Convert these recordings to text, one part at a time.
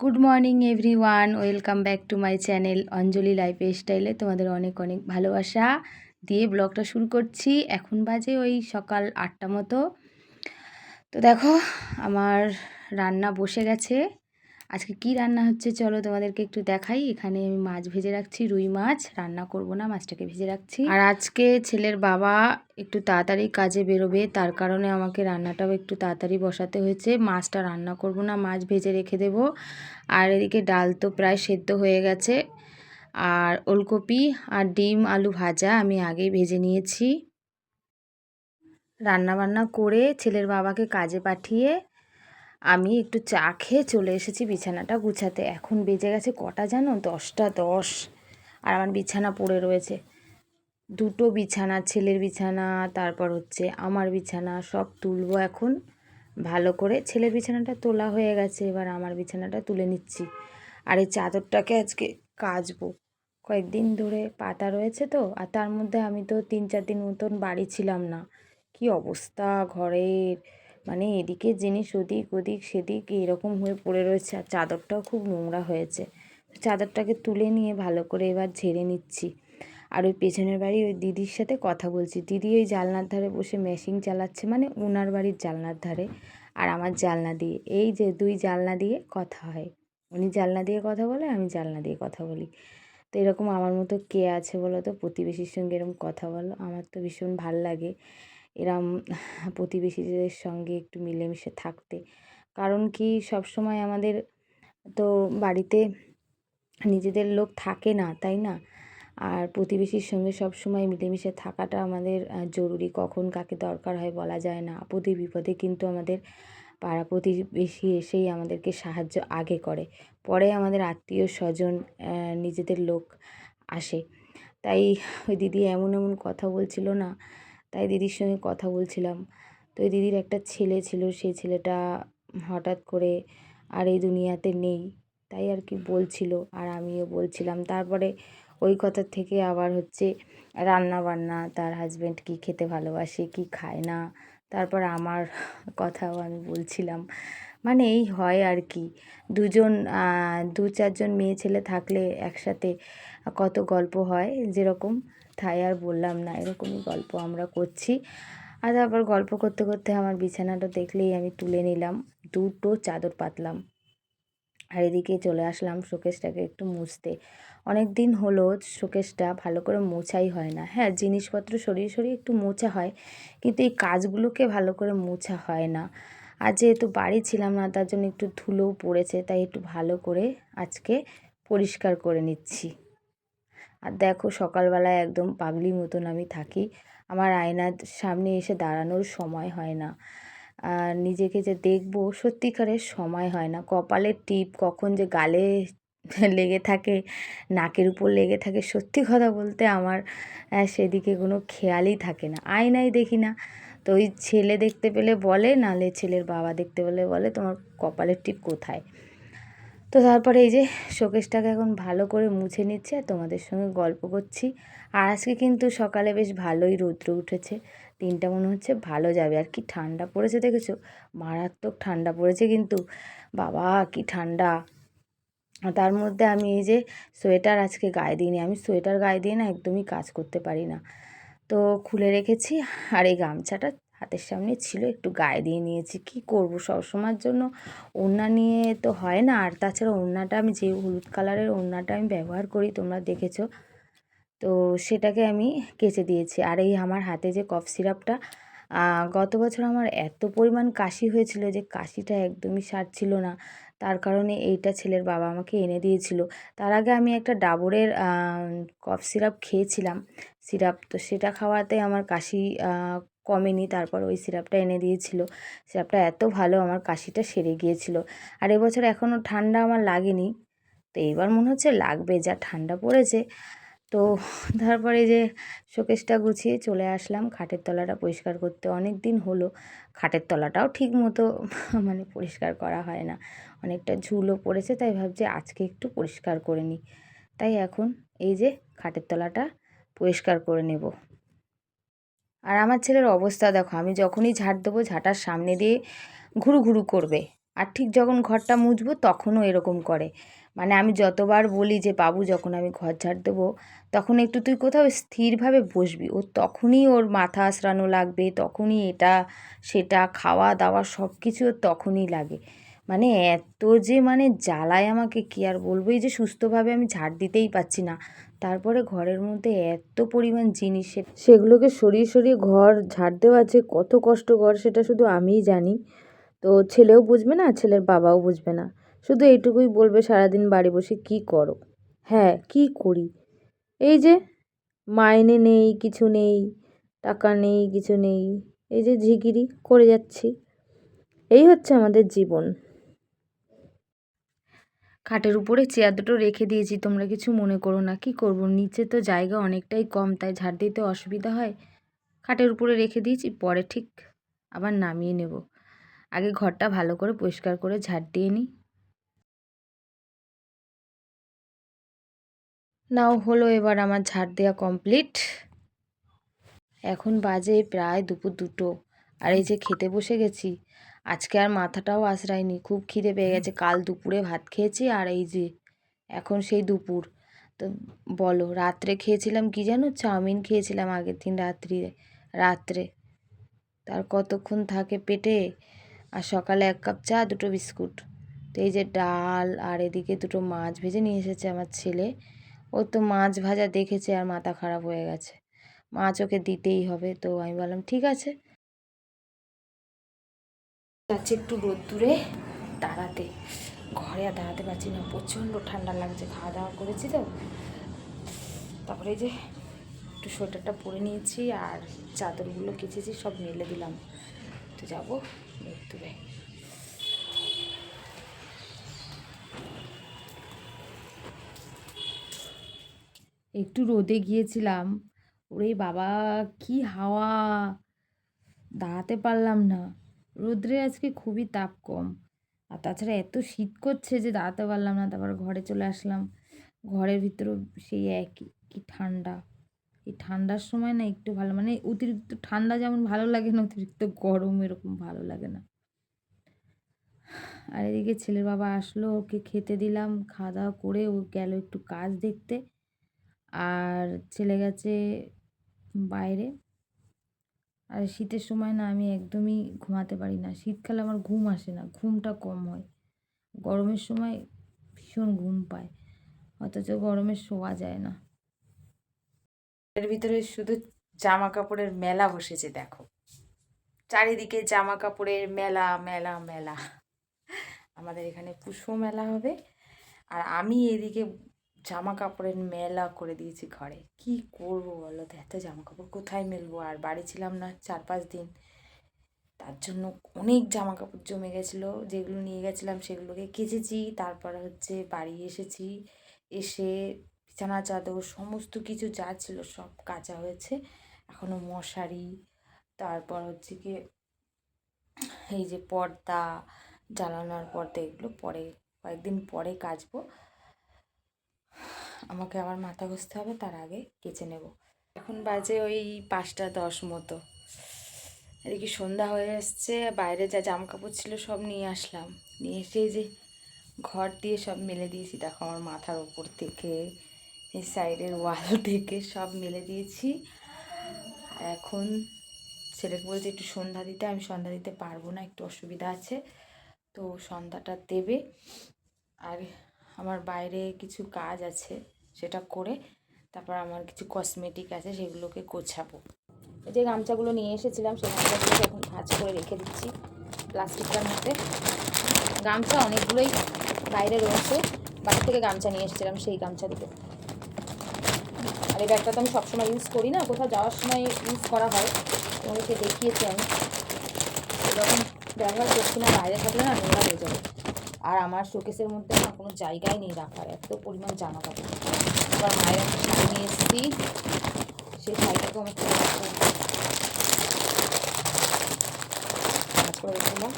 Good morning everyone welcome back to my channel Anjali life স্টাইলে তোমাদের অনেক অনেক ভালোবাসা দিয়ে ব্লগটা শুরু করছি। এখন বাজে ওই সকাল আটটা মতো। তো দেখো, আমার রান্না বসে গেছে। আজকে কি রান্না হচ্ছে চলো তোমাদেরকে একটু দেখাই। এখানে আমি মাছ ভেজে রাখছি, রুই মাছ। রান্না করব না, মাছটাকে ভেজে রাখছি। আর আজকে ছেলের বাবা একটু তাড়াতাড়ি কাজে বেরোবে, তার কারণে আমাকে রান্নাটাও একটু তাড়াতাড়ি বসাতে হয়েছে। মাছটা রান্না করব না, মাছ ভেজে রেখে দেব। আর এদিকে ডাল তো প্রায় সেদ্ধ হয়ে গেছে। আর ওলকপি আর ডিম আলু ভাজা আমি আগেই ভেজে নিয়েছি। রান্না বান্না করে ছেলের বাবাকে কাজে পাঠিয়ে আমি একটু চা খেয়ে চলে এসেছি বিছানাটা গুছাতে। এখন বেজে গেছে কটা জানো? দশটা দশ। আর আমার বিছানা পড়ে রয়েছে। দুটো বিছানা, ছেলের বিছানা, তারপর হচ্ছে আমার বিছানা, সব তুলবো এখন। ভালো করে ছেলের বিছানাটা তোলা হয়ে গেছে, এবার আমার বিছানাটা তুলে নিচ্ছি। আর এই চাদরটাকে আজকে কাচবো। কয়েকদিন ধরে পাতা রয়েছে তো, আর তার মধ্যে আমি তো তিন চার দিন মতন বাড়ি ছিলাম না। কি অবস্থা ঘরের? মানে এদিকে জিনিস ওদিক ওদিক সেদিক এরকম হয়ে পড়ে রয়েছে আর চাদরটাও খুব নোংরা হয়েছে। চাদরটাকে তুলে নিয়ে ভালো করে এবার ঝেড়ে নিচ্ছি। আর ওই পেছনের বাড়ি ওই দিদির সাথে কথা বলছি। দিদি ওই জালনার ধারে বসে মেশিন চালাচ্ছে মানে ওনার বাড়ির জালনার ধারে আর আমার জালনা দিয়ে। এই যে দুই জালনা দিয়ে কথা হয়। উনি জালনা দিয়ে কথা বলে, আমি জালনা দিয়ে কথা বলি। তো এরকম আমার মতো কে আছে বলো তো? প্রতিবেশীর সঙ্গে এরকম কথা বলো। আমার তো ভীষণ ভালো লাগে। এরম প্রতিবেশীদের সঙ্গে একটু মিলেমিশে থাকতে। কারণ কি সব সময় আমাদের তো বাড়িতে নিজেদের লোক থাকে না, তাই না? আর প্রতিবেশীর সঙ্গে সব সময় মিলেমিশে থাকাটা আমাদের জরুরি। কখন কাকে দরকার হয় বলা যায় না। আপদে বিপদে কিন্তু আমাদের পাড়া প্রতিবেশী এসেই আমাদেরকে সাহায্য আগে করে। পরে আমাদের আত্মীয় স্বজন নিজেদের লোক আসে। তাই ওই দিদি এমন এমন কথা বলছিল না তাই দিদির সঙ্গে কথা বলছিলাম। তো ওই দিদির একটা ছেলে ছিল, সেই ছেলেটা হঠাৎ করে আর এই দুনিয়াতে নেই, তাই আর কি বলছিল। আর আমিও বলছিলাম, তারপরে ওই কথা থেকে আবার হচ্ছে রান্না বান্না তার হাজব্যান্ড কী খেতে ভালোবাসে, কী খায় না, তারপর আমার কথাও আমি বলছিলাম। মানে এই হয় আর কি, দুজন দু চারজন মেয়ে ছেলে থাকলে একসাথে কত গল্প হয় যেরকম। তাই আর বললাম না, এরকমই গল্প আমরা করছি। আর তারপর গল্প করতে করতে আমার বিছানাটা দেখলেই আমি তুলে নিলাম, দুটো চাদর পাতলাম। আর এদিকে চলে আসলাম শোকেসটাকে একটু মুছতে। অনেক দিন হলো শোকেসটা ভালো করে মোছাই হয় না। হ্যাঁ জিনিসপত্র সরিয়ে সরিয়ে একটু মোছা হয়, কিন্তু এই কাজগুলোকে ভালো করে মোছা হয় না। আর যেহেতু বাড়ি ছিলাম না, তার জন্য একটু ধুলোও পড়েছে, তাই একটু ভালো করে আজকে পরিষ্কার করে নিচ্ছি। আর দেখো সকালবেলায় একদম পাগলি মতন আমি থাকি। আমার আয়নার সামনে এসে দাঁড়ানোর সময় হয় না। আর নিজেকে যে দেখব সত্যিকারের সময় হয় না। কপালের টিপ কখন যে গালে লেগে থাকে, নাকের উপর লেগে থাকে, সত্যি কথা বলতে আমার সেদিকে কোনো খেয়ালই থাকে না। আয়নাই দেখি না। তো ওই ছেলে দেখতে পেলে বলে নালে ছেলের বাবা দেখতে পেলে বলে, তোমার কপালের টিপ কোথায়? তো তারপরে এই যে শোকেসটাকে এখন ভালো করে মুছে নিচ্ছে আর তোমাদের সঙ্গে গল্প করছি। আর আজকে কিন্তু সকালে বেশ ভালোই রৌদ্র উঠেছে। দিনটা মনে হচ্ছে ভালো যাবে। আর কি ঠান্ডা পড়েছে দেখেছ? মারাত্মক ঠান্ডা পড়েছে কিন্তু। বাবা, কি ঠান্ডা। তার মধ্যে আমি এই যে সোয়েটার আজকে গায়ে দিইনি। আমি সোয়েটার গায়ে দিয়ে না একদমই কাজ করতে পারি না। তো খুলে রেখেছি। আর এই গামছাটা হাতের সামনে ছিল, একটু গায়ে দিয়ে নিয়েছি। কি করব? সবসময়ের জন্য ওড়না নিয়ে তো হয় না। আর তাছাড়া ওড়নাটা আমি যে হলুদ কালারের ওড়নাটা আমি ব্যবহার করি, তোমরা দেখেছ। তো সেটাকে আমি কেচে দিয়েছি। আর এই আমার হাতে যে কফ সিরাপটা গত বছর আমার এত পরিমাণ কাশি হয়েছিল যে কাশিটা একদমই সারছিল না। তার কারণে এইটা ছেলের বাবা আমাকে এনে দিয়েছিল। তার আগে আমি একটা ডাবরের কফ সিরাপ খেয়েছিলাম। সিরাপ তো সেটা খাওয়াতে আমার কাশি কমেনি। তারপর ওই সিরাপটা এনে দিয়েছিল। সিরাপটা এত ভালো আমার কাশিটা সেরে গিয়েছিল। আর এবছর এখনও ঠান্ডা আমার লাগেনি। তো এবার মনে হচ্ছে লাগবে, যা ঠান্ডা পড়েছে। তো তারপরে যে শোকেসটা গুছিয়ে চলে আসলাম। খাটের তলাটা পরিষ্কার করতে অনেক দিন হলো। খাটের তলাটাও ঠিক মতো মানে পরিষ্কার করা হয় না। অনেকটা ঝুলও পড়েছে, তাই ভাবছি আজকে একটু পরিষ্কার করে নিই। তাই এখন এই যে খাটের তলাটা পরিষ্কার করে নেব। আর আমার ছেলের অবস্থা দেখো, আমি যখনই ঝাড় দেবো ঝাঁটার সামনে দিয়ে ঘুরু ঘুরু করবে। আর ঠিক যখন ঘরটা মুছবো তখনও এরকম করে। মানে আমি যতবার বলি যে, বাবু, যখন আমি ঘর ঝাড় দেবো, তখন একটু তুই কোথাও স্থিরভাবে বসবি। ও তখনই ওর মাথা আঁচড়ানো লাগবে, তখনই এটা, সেটা খাওয়া দাওয়া সব কিছু তখনই লাগে। মানে এত যে মানে জ্বালায় আমাকে, কি আর বলব? এই যে সুস্থভাবে আমি ঝাড় দিতেই পারছি না। তারপরে ঘরের মধ্যে এত পরিমাণ জিনিস সেগুলোকে সরিয়ে সরিয়ে ঘর ঝাড় দেওয়া যে কত কষ্টকর সেটা শুধু আমিই জানি। তো ছেলেও বুঝবে না, ছেলের বাবাও বুঝবে না। শুধু এইটুকুই বলবে সারাদিন বাড়ি বসে কি করো? হ্যাঁ কি করি? এই যে মাইনে নেই, কিছু নেই, টাকা নেই, কিছু নেই, এই যে ঝিগিরি, করে যাচ্ছি। এই হচ্ছে আমাদের জীবন। খাটের উপরে চেয়ার দুটো রেখে দিয়েছি, তোমরা কিছু মনে করো না। কি করব? নিচে তো জায়গা অনেকটাই কম, তাই ঝাড় দিতে অসুবিধা হয়। খাটের উপরে রেখে দিয়েছি, পরে ঠিক আবার নামিয়ে নেব। আগে ঘরটা ভালো করে পরিষ্কার করে ঝাড় দিয়ে নিই। নাও, হলো এবার আমার ঝাড় দেওয়া কমপ্লিট। এখন বাজে প্রায় দুপুর দুটো। আর এই যে খেতে বসে গেছি আজকে আর মাথাটাও আশ্রায়নি। খুব খিদে পেয়ে গেছে। কাল দুপুরে ভাত খেয়েছি আর এই যে এখন সেই দুপুর। তো বলো, রাত্রে খেয়েছিলাম কি জানো? চাউমিন খেয়েছিলাম আগের দিন রাত্রি, রাত্রে। তার কতক্ষণ থাকে পেটে? আর সকালে এক কাপ চা, দুটো বিস্কুট। তো এই যে ডাল আর এদিকে দুটো মাছ ভেজে নিয়ে এসেছে আমার ছেলে। ও তো মাছ ভাজা দেখেছে আর মাথা খারাপ হয়ে গেছে। মাছ ওকে দিতেই হবে। তো আমি বললাম, ঠিক আছে। যাচ্ছে একটু রোদ্দুরে দাঁড়াতে। ঘরে আর দাঁড়াতে পারছি না, প্রচণ্ড ঠান্ডা লাগছে খাওয়া দাওয়া করেছি তো। তারপরে যে একটু সোয়েটারটা পরে নিয়েছি আর চাদরগুলো কেচেছি, সব মেলে দিলাম। তো যাব রোদ্দুরে একটু রোদে গিয়েছিলাম, ওরে বাবা, কি হাওয়া! দাঁড়াতে পারলাম না। রোদ্রে আজকে খুবই তাপ কম। আর তাছাড়া এত শীত করছে যে দাঁড়াতে পারলাম না, তারপর ঘরে চলে আসলাম। ঘরের ভিতরেও সেই একই, কি ঠান্ডা। এই ঠান্ডার সময় না একটু ভালো মানে অতিরিক্ত ঠান্ডা যেমন ভালো লাগে না, অতিরিক্ত গরম এরকম ভালো লাগে না। আর এদিকে ছেলের বাবা আসলো, ওকে খেতে দিলাম খাওয়া দাওয়া করে ও গেল একটু কাজ দেখতে। আর ছেলে গেছে বাইরে। আর শীতের সময় না আমি একদমই ঘুমাতে পারি না। শীতকালে আমার ঘুম আসে না, ঘুমটা কম হয়। গরমের সময় ভীষণ ঘুম পায়, অথচ গরমে শোয়া যায় না। এর ভিতরে শুধু জামা কাপড়ের মেলা বসেছে, দেখো। চারিদিকে জামা কাপড়ের মেলা মেলা মেলা। আমাদের এখানে পুষ্প মেলা হবে। আর আমি এদিকে জামা কাপড়ের মেলা করে দিয়েছি ঘরে। কি করব বলো? তো এত জামা কাপড় কোথায় মেলবো? আর বাড়ি ছিলাম না চার পাঁচ দিন। তার জন্য অনেক জামা কাপড় জমে গেছিল। যেগুলো নিয়ে গেছিলাম সেগুলোকে কেচেছি। তারপর হচ্ছে বাড়ি এসেছি। এসে বিছানা, চাদর, সমস্ত কিছু যা ছিল সব কাচা হয়েছে। এখনও মশারি, তারপর হচ্ছে কি এই যে পর্দা, জানালার পর্দা, এগুলো পরে কয়েকদিন পরে কাচবো। আমাকে আবার মাথা ঘষতে হবে, তার আগে কেচে নেব। এখন বাজে ওই পাঁচটা দশ মতো। এদিকে সন্ধ্যা হয়ে এসছে, বাইরে যা জামা কাপড় ছিল সব নিয়ে আসলাম। নিয়ে এসে যে ঘর দিয়ে সব মেলে দিয়েছি, দেখো আমার মাথার ওপর থেকে, এই সাইডের ওয়াল থেকে সব মেলে দিয়েছি। আর এখন ছেলেকে বলছে একটু সন্ধ্যা দিতে, আমি সন্ধ্যা দিতে পারব না, একটু অসুবিধা আছে। তো সন্ধ্যাটা দেবে। আর আমার বাইরে কিছু কাজ আছে। সেটা করে তারপর আমার কিছু কসমেটিক আছে সেগুলোকে গোছাবো। যে গামছাগুলো নিয়ে এসেছিলাম, সেই গামছাগুলোকে এখন ভাঁজ করে রেখে দিচ্ছি প্লাস্টিকটার মধ্যে। গামছা অনেকগুলোই বাইরে রয়েছে, বাড়ি থেকে গামছা নিয়ে এসেছিলাম সেই গামছা দুটো। আর এই ব্যাগটা তো আমি সবসময় ইউজ করি না, কোথাও যাওয়ার সময় ইউজ করা হয়। তোমাদেরকে দেখিয়েছি আমি। এরকম ব্যবহার করছি না, বাইরে থাকলে না নোংরা হয়ে যাবে। আর আমার শোকেসের মধ্যে না কোনো জায়গায় নেই রাখার, এত পরিমাণ জামা কাপড় আবার মায়ের একটা নিয়ে এসেছি। সেই শাড়িটাকেও আমার খুব ভাঁজ করে রেখেছিলাম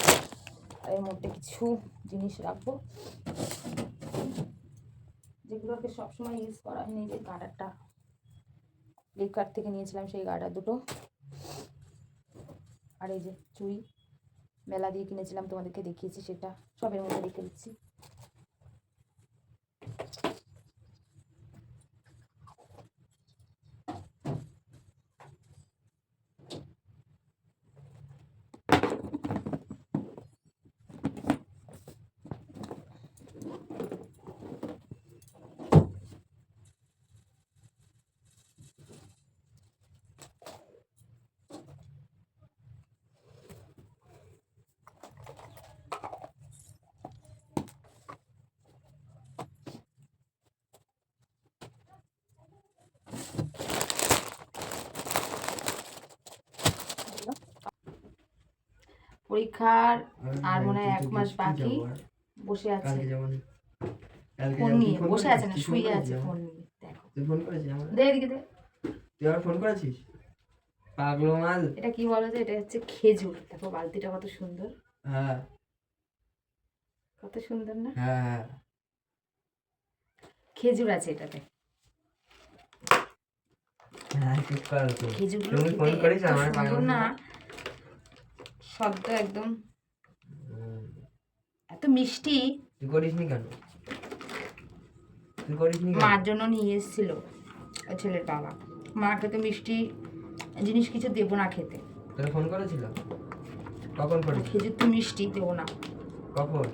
আর এর মধ্যে কিছু জিনিস রাখব। যেগুলোকে সবসময় ইউজ করা হয়নি যে গার্ডারটা ফ্লিপকার্ট থেকে নিয়েছিলাম সেই গার্ডার দুটো। আর এই যে চুড়ি, মেলা দিয়ে কিনেছিলাম, তোমাদেরকে দেখিয়েছি সেটা। সবের মধ্যে রেখে দিচ্ছি। পরীক্ষার আর মনে হয় এক মাস বাকি বসে আছে। ফোন নিয়ে বসে আছে না শুয়ে আছে ফোন নিয়ে ফোন করেছিস আমার দে এদিকে দে। তুই আবার ফোন করেছিস? পাগলো মাল। এটা কি বলো তো এটা হচ্ছে খেজুর। দেখো বালতিটা কত সুন্দর। হ্যাঁ। কত সুন্দর না? হ্যাঁ হ্যাঁ। খেজুর আছে এটাতে। খেজুরগুলো পাগল না। শব্দ একদম। এত মিষ্টি। তুই করিস নি কেন? তুই করিস নি কেন? মার জন্য নিয়ে এসেছিল ওই ছেলের বাবা মাকে তো মিষ্টি জিনিস কিছু দেবো না খেতে। তোর ফোন করেছিল? কখন করেছিল? খেজুর তো মিষ্টি দেবো না। কখন?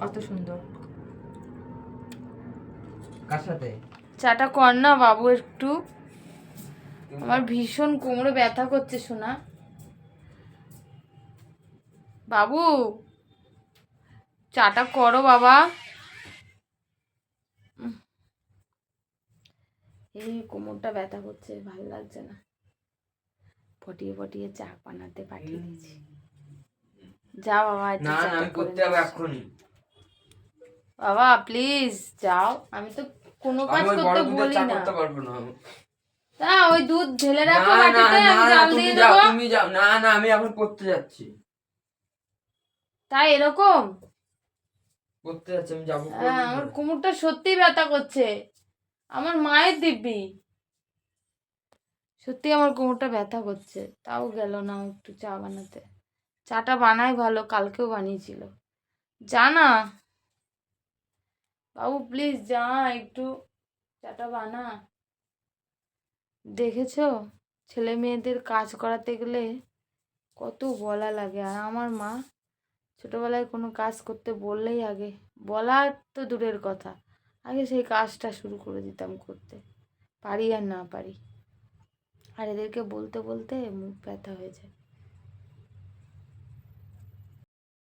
কত সুন্দর। কার সাথে? চাটা কর না বাবু একটু। আমার ভীষণ কোমরে ব্যথা করছে শোনা বাবু চাটা করো বাবা। এই কোমরটা ব্যথা করছে ভালো লাগছে না। ফটিয়ে ফটিয়ে চা বানাতে পাঠিয়ে দিয়েছি। যা বাবা না আমি করতে হবে। এক্ষুনি। বাবা প্লিজ যাও। আমি তো কোনো কাজ করতে বলি না। করতে পারব না না ওই দুধ ঢেলে রাখো বাটিতে আমি জাল দিয়ে দেবো। তুমি যাও। না না আমি এখন পড়তে যাচ্ছি। তাই এরকম? পড়তে যাচ্ছি আমি যাব হ্যাঁ আমার কোমরটা সত্যি ব্যথা করছে। আমার মায়ের দিব্যি। সত্যি আমার কোমরটা ব্যথা করছে। তাও গেল না একটু চা বানাতে। চাটা বানাই ভালো কালকেও বানিয়েছিল। যা না। বাবু প্লিজ যা একটু চাটা বানা। দেখেছ? ছেলে মেয়েদের কাজ করাতে গেলে কত বলা লাগে। আর আমার মা ছোটোবেলায় কোনো কাজ করতে বললেই আগে, বলার তো দূরের কথা। আগে সেই কাজটা শুরু করে দিতাম করতে। পারি আর না পারি। আর এদেরকে বলতে বলতে মুখ ব্যথা হয়ে যায়।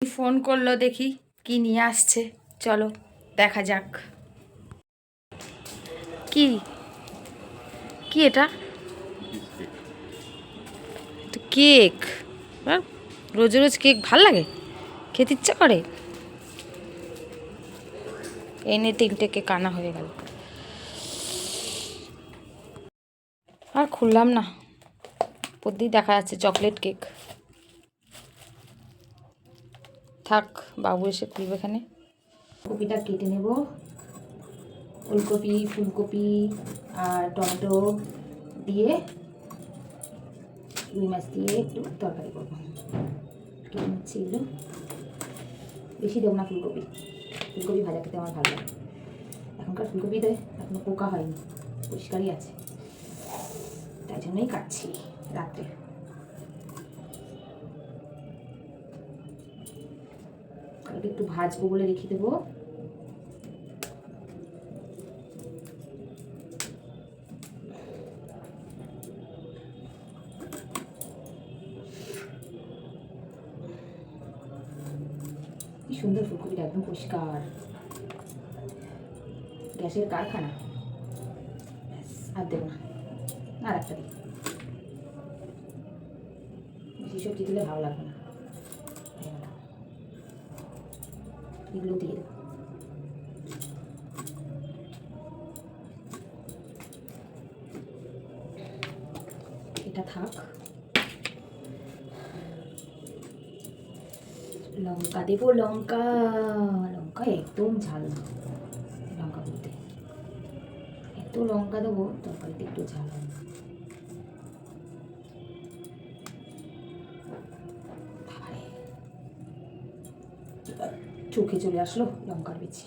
ফোন করল দেখি, কি নিয়ে আসছে? চলো, দেখা যাক। কি? কি এটা? কেক। রোজ রোজ কেক ভালো লাগে? খেতে ইচ্ছা করে? এনে তিনটে কেক আনা হয়ে গেল। আর খুললাম না। প্রতিদিন দেখা যাচ্ছে চকলেট কেক। থাক, বাবু এসে খুলবে এখানে। কপিটা কেটে নেব। ফুলকপি ফুলকপি আর টমেটো দিয়ে রুই মাছ দিয়ে একটু তরকারি করব। কেটে নিচ্ছি এগুলো বেশি দেবো না ফুলকপি। ফুলকপি ভাজা খেতে আমার ভালো লাগে। এখনকার ফুলকপিতে এখনও পোকা হয়নি, পরিষ্কারই আছে। তাই জন্যই কাটছি রাত্রে। একটু ভাজবো বলে রেখে দেবো কি সুন্দর ফুলকপিটা একদম পরিষ্কার। গ্যাসের কারখানা। আর দেবো না। আর একটা দিই বেশি সবজি দিলে ভালো লাগবে না। এগুলো দিয়ে দেবো। লঙ্কা দেবো, লঙ্কা লঙ্কা একদম ঝাল লঙ্কা বলতে। এত লঙ্কা দেবো, তরকারিতে একটু ঝাল হবে চোখে চলে আসলো লঙ্কার বেছি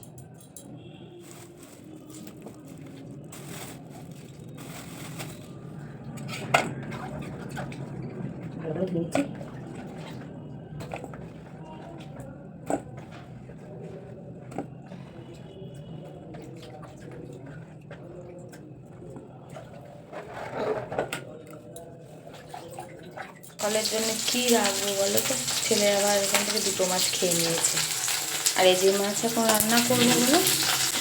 কলের জন্য কি রাখব বলো তো? ছেলে আবার এখান থেকে দুটো মাছ খেয়ে নিয়েছে। আর এই যে মাছ এখন রান্না করব বলো?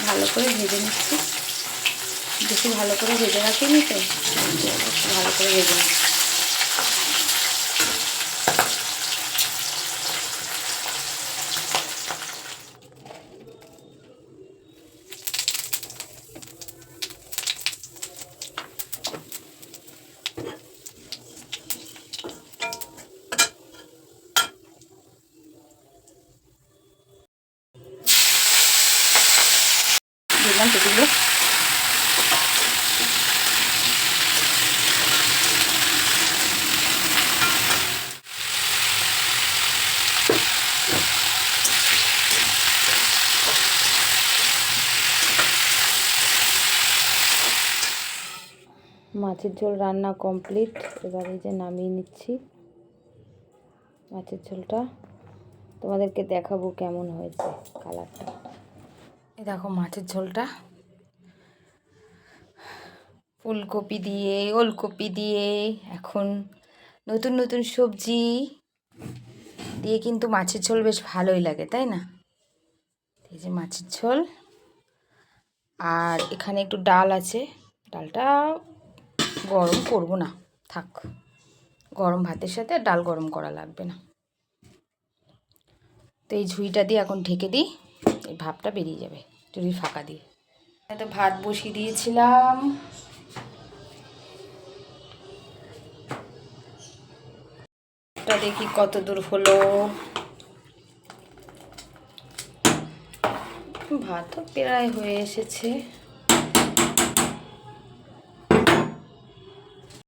ভালো করে ভেজে নিচ্ছি। বেশি ভালো করে ভেজে রাখিনি তো? ভালো করে ভেজে নিচ্ছি। পেটিগুলো মাছের ঝোল রান্না কমপ্লিট। এবার এই যে নামিয়ে নিচ্ছি মাছের ঝোলটা। তোমাদেরকে দেখাবো কেমন হয়েছে কালারটা। এই দেখো মাছের ঝোলটা। ফুলকপি দিয়ে, ওলকপি দিয়ে, এখন নতুন নতুন সবজি দিয়ে কিন্তু মাছের ঝোল বেশ ভালোই লাগে, তাই না? এই যে মাছের ঝোল। আর এখানে একটু ডাল আছে। ডালটা গরম করব না, থাক। গরম ভাতের সাথে ডাল গরম করা লাগবে না। তো এই ঝুঁইটা দিয়ে এখন ঢেকে দিই। এই ভাবটা বেরিয়ে যাবে যদি ফাঁকা দিয়ে। তো ভাত বসিয়ে দিয়েছিলাম। দেখি কত দূর হলো। ভাতও প্রায় হয়ে এসেছে।